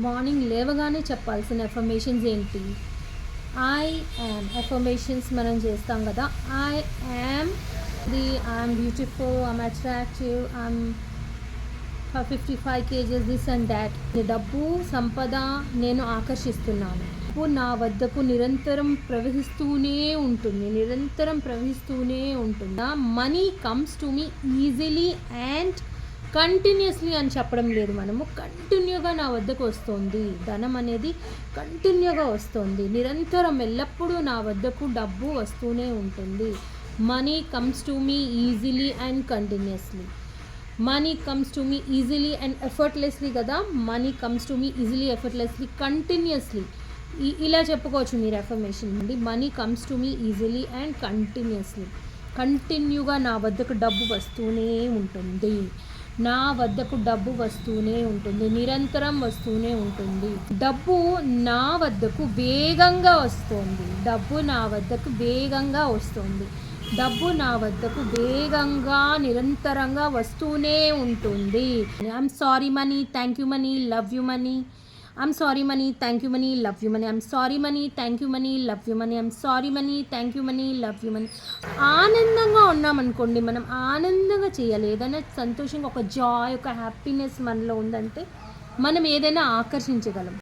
Morning లేవగానే చెప్పాల్సిన affirmations ఏంటి? ఐ యామ్ ఎఫర్మేషన్స్ మనం చేస్తాం కదా. I am the I'm beautiful I'm attractive I'm fifty five kgs this and that డబ్బు సంపద నేను ఆకర్షిస్తున్నాను. డబ్బు నా వద్దకు నిరంతరం ప్రవహిస్తూనే ఉంటుంది. నిరంతరం ప్రవహిస్తూనే ఉంటుంది. Money comes to me easily and continuously అని చెప్పడం లేదు మనము. కంటిన్యూగా నా వద్దకు వస్తుంది. ధనం అనేది కంటిన్యూగా వస్తుంది. నిరంతరం ఎల్లప్పుడూ నా వద్దకు డబ్బు వస్తూనే ఉంటుంది. Money comes to me easily and continuously. Money comes to me easily and effortlessly కదా? Money comes to me easily effortlessly continuously. ఇలా చెప్పుకోవచ్చు మీరు ఎఫర్మేషన్ అండి money comes to me easily and continuously. కంటిన్యూగా నా వద్దకు డబ్బు వస్తూనే ఉంటుంది. నా వద్దకు డబ్బు వస్తూనే ఉంటుంది నిరంతరం వస్తూనే ఉంటుంది. డబ్బు నా వద్దకు వేగంగా వస్తుంది. డబ్బు నా వద్దకు వేగంగా వస్తుంది. డబ్బు నా వద్దకు వేగంగా నిరంతరంగా వస్తూనే ఉంటుంది. I'm sorry money thank you money love you money I'm sorry money thank you money love you money I'm sorry money thank you money love you money I'm sorry money thank you money love you money ఆనందంగా ఉన్నామనుకోండి మనం ఆనందంగా చేయాలి ఏదైనా సంతోషంగా ఒక Joy ఒక happiness మనలో ఉందంటే మనం ఏదైనా ఆకర్షించగలం.